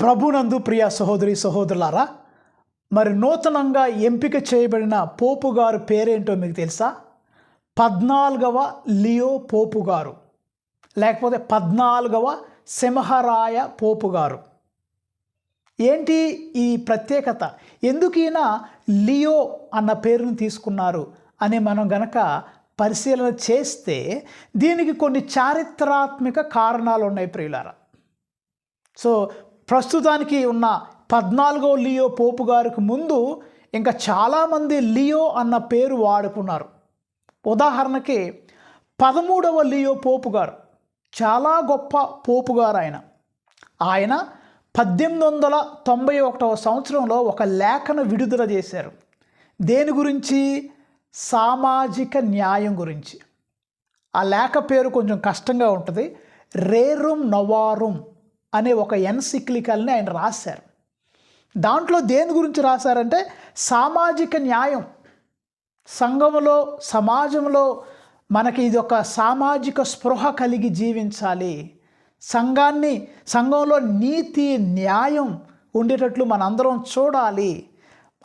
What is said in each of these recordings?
ప్రభునందు ప్రియ సహోదరి సహోదరులారా మరి నూతనంగా ఎంపిక చేయబడిన పోపు గారు పేరేంటో మీకు తెలుసా? పద్నాలుగవ లియో పోపు గారు లేకపోతే పద్నాలుగవ సింహరాయ పోపు గారు. ఏంటి ఈ ప్రత్యేకత? ఎందుకు ఈయన లియో అన్న పేరును తీసుకున్నారు అని మనం గనక పరిశీలన చేస్తే దీనికి కొన్ని చారిత్రాత్మక కారణాలు ఉన్నాయి ప్రియులారా. సో ప్రస్తుతానికి ఉన్న పద్నాలుగో లియో పోపు గారికి ముందు ఇంకా చాలామంది లియో అన్న పేరు వాడుకున్నారు. ఉదాహరణకి పదమూడవ లియో పోపు గారు చాలా గొప్ప పోపు గారు ఆయన. ఆయన పద్దెనిమిది వందల తొంభై ఒకటవ సంవత్సరంలో ఒక లేఖను విడుదల చేశారు. దేని గురించి? సామాజిక న్యాయం గురించి. ఆ లేఖ పేరు కొంచెం కష్టంగా ఉంటుంది. రేరుం నవారుం అనే ఒక ఎన్సిక్లికల్ని ఆయన రాశారు. దాంట్లో దేని గురించి రాశారంటే సామాజిక న్యాయం. సంఘంలో సమాజంలో మనకి ఇది ఒక సామాజిక స్పృహ కలిగి జీవించాలి. సంఘాన్ని సంఘంలో నీతి న్యాయం ఉండేటట్లు మనందరం చూడాలి.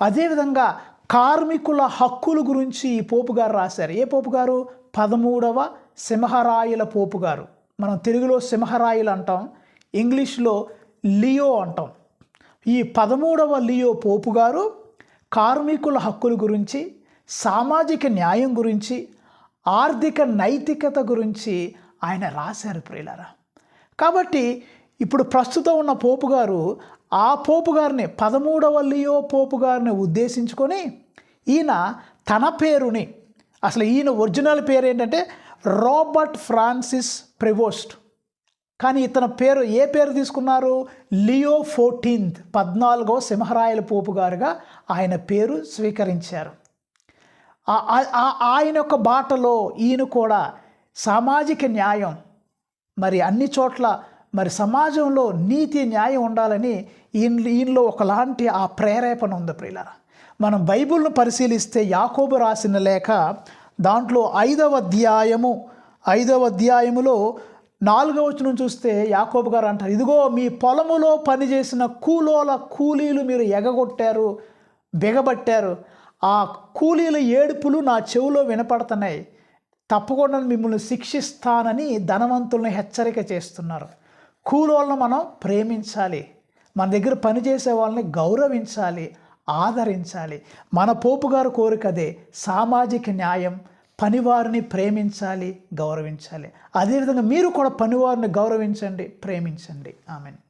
అదేవిధంగా కార్మికుల హక్కుల గురించి ఈ పోపు గారు రాశారు. ఏ పోపు గారు? పదమూడవ సింహరాయుల పోపు గారు. మనం తెలుగులో సింహరాయులు అంటాం. ఇంగ్లీష్లో లియో అంటాం. ఈ పదమూడవ లియో పోపు గారు కార్మికుల హక్కుల గురించి సామాజిక న్యాయం గురించి ఆర్థిక నైతికత గురించి ఆయన రాశారు ప్రియులరా. కాబట్టి ఇప్పుడు ప్రస్తుతం ఉన్న పోపు గారు ఆ పోపు గారిని పదమూడవ లియో పోపు గారిని ఉద్దేశించుకొని ఈయన తన పేరుని అసలు ఈయన ఒరిజినల్ పేరు ఏంటంటే రాబర్ట్ ఫ్రాన్సిస్ ప్రివోస్ట్. కానీ ఇతని పేరు ఏ పేరు తీసుకున్నారు? లియో ఫోర్టీన్త్ పద్నాలుగో సింహరాయల పోపు గారుగా ఆయన పేరు స్వీకరించారు. ఆ- ఆయన యొక్క బాటలో ఈయన కూడా సామాజిక న్యాయం మరి అన్ని చోట్ల మరి సమాజంలో నీతి న్యాయం ఉండాలని ఈయన ఈయనలో ఒకలాంటి ఆ ప్రేరేపణ ఉంది ప్రియులరా. మనం బైబిల్ను పరిశీలిస్తే యాకోబు రాసిన లేఖ దాంట్లో ఐదవ అధ్యాయము ఐదవ అధ్యాయములో నాలుగవ వచనం చూస్తే యాకోబు గారు అంటారు ఇదిగో మీ పొలములో పనిచేసిన కూలోల కూలీలు మీరు ఎగగొట్టారు బిగబట్టారు. ఆ కూలీల ఏడుపులు నా చెవిలో వినపడుతున్నాయి. తప్పకుండా మిమ్మల్ని శిక్షిస్తానని ధనవంతుల్ని హెచ్చరిక చేస్తున్నారు. కూలోళ్ళను మనం ప్రేమించాలి. మన దగ్గర పనిచేసే వాళ్ళని గౌరవించాలి ఆదరించాలి. మన పోపు గారు కోరిక అదే సామాజిక న్యాయం పనివారిని ప్రేమించాలి గౌరవించాలి. అదేవిధంగా మీరు కూడా పనివారిని గౌరవించండి ప్రేమించండి. ఆమెను.